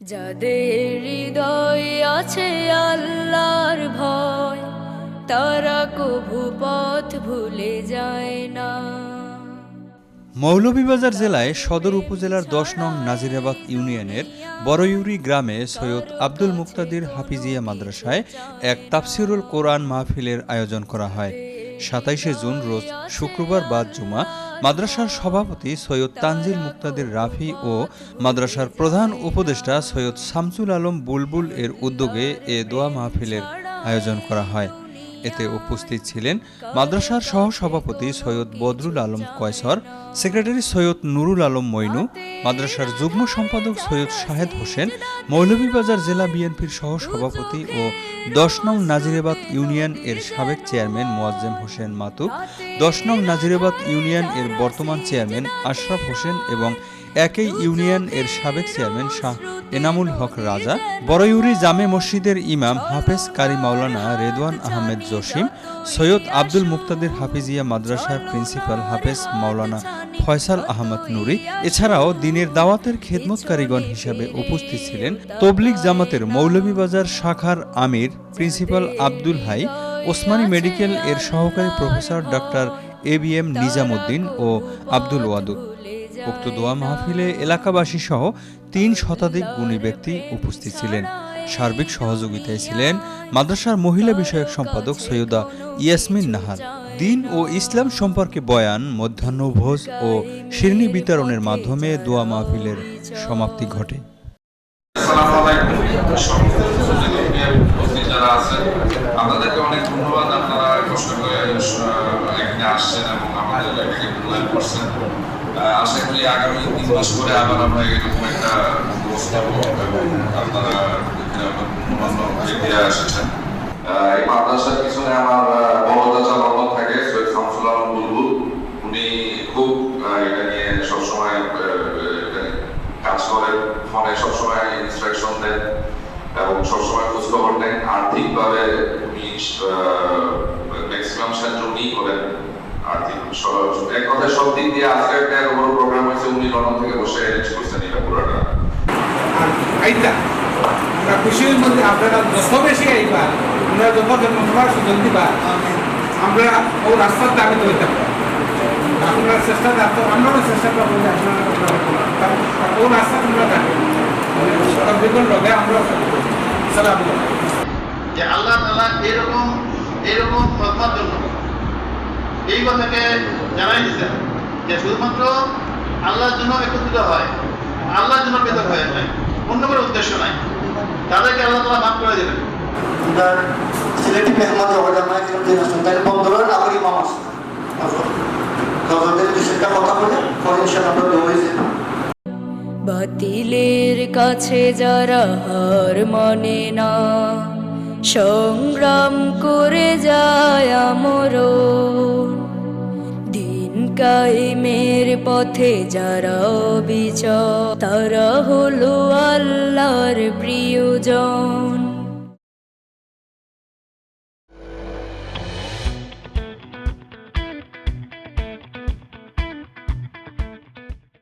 যাদের হৃদয় আছে আল্লাহর ভয়, তারা কভু পথ ভুলে যায় না। মৌলভীবাজার জেলায় সদর উপজেলার দশ নং নাজিরাবাদ ইউনিয়নের বড়ইউরি গ্রামে সৈয়দ আব্দুল মুক্তাদির হাফিজিয়া মাদ্রাসায় এক তাফসিরুল কোরআন মাহফিলের আয়োজন করা হয়। সাতাইশে জুন রোজ শুক্রবার বাদ জুমা মাদ্রাসার সভাপতি সৈয়দ তানজিল মুক্তাদের রাফি ও মাদ্রাসার প্রধান উপদেষ্টা সৈয়দ শামসুল আলম বুলবুল এর উদ্যোগে এ দোয়া মাহফিলের আয়োজন করা হয়। এতে উপস্থিত ছিলেন মাদ্রাসার সহসভাপতি সৈয়দ বদরুল আলম কয়সর, সেক্রেটারি সৈয়দ নুরুল আলম মইনু মাদ্রাসার যুগ্ম সম্পাদক সৈয়দ শাহেদ হোসেন, মৌলভীবাজার জেলা বিএনপির সহ সভাপতি ও দশ নং নাজিরাবাদ ইউনিয়ন এর সাবেক চেয়ারম্যান মোয়াজ্জেম হোসেন মাতুক, দশ নং নাজিরাবাদ ইউনিয়ন এর বর্তমান চেয়ারম্যান আশরাফ হোসেন এবং একই ইউনিয়ন এর সাবেক চেয়ারম্যান শাহ এনামুল হক রাজা, বড়ইউরি জামে মসজিদের ইমাম হাফেজ কারি মাওলানা রেদওয়ান আহমেদ জসিম, সৈয়দ আব্দুল মুক্তাদের হাফিজিয়া মাদ্রাসার প্রিন্সিপাল হাফেজ মাওলানা ফয়সাল আহমদ নুরি, এছাড়াও দিনের দাওয়াতের খেদমতকারীগণ হিসাবে উপস্থিত ছিলেন তবলিগ জামাতের মৌলভীবাজার শাখার আমির প্রিন্সিপাল আব্দুল হাই, ওসমানী মেডিকেল এর সহকারী professor doctor A B M Nizamuddin ও আব্দুল ওয়াদুদ। উক্ত দোয়া মাহফিলে এলাকাবাসী সহ তিন শতাধিক গুণী ব্যক্তি উপস্থিত ছিলেন। সার্বিক সহযোগিতায় ছিলেন মাদ্রাসার মহিলা বিষয়ক সম্পাদক সৈয়দা ইয়াসমিন নাহার। দিন ও ইসলাম সম্পর্কে বয়ান, মধ্যাহ্নভোজ ও শিরনি বিতরণের মাধ্যমে দোয়া মাহফিলের সমাপ্তি ঘটে। আমরা বড় সবসময় ইনস্ট্রাকশন দেন এবং সবসময় খোঁজখবর নেন আর্থিকভাবে উনি ম্যাক্সিমাম সাহায্য করেন আর্থিক এক সব দিক দিয়ে আজকে একটা বড় প্রোগ্রাম হয়েছে, উনি লন্ডন থেকে বসে অ্যারেঞ্জ করছেন এটা পুরোটা। আমরা খুশির মধ্যে আপনারা যত বেশি আইবা, আমরা যত জন্মবার সুযোগ দিবা, আমরা ও রাস্তার দাবি ধরতে আপনারা চেষ্টা আমরাও চেষ্টা করব যে আপনারা ও রাস্তা তোমরা আমরা যে আল্লাহ তালা এরকম এরকম ফতমার জন্য এই কথাকে জানাই দিচ্ছেন যে শুধুমাত্র আল্লাহর জন্য একত্রিত হয় আল্লাহর জন্য পৃথক হয়ে যায় অন্য কোনো উদ্দেশ্য নাই। তাদেরকে আল্লাহ তালা মাফ করে দেবেন। আমরা সিলেটি মেহমান জগদার মানে কিন্তু দিন আসুন তাহলে বন্দরের তাদের সেটা কথা বলে পরে ইনশাল্লাহ আমরা দেওয়া বাতিলের কাছে যারা হার মনে না, সংগ্রাম করে যায় আমর দিন কায়েমের পথে যারা বিচ তারা হলো আল্লাহর প্রিয়জন।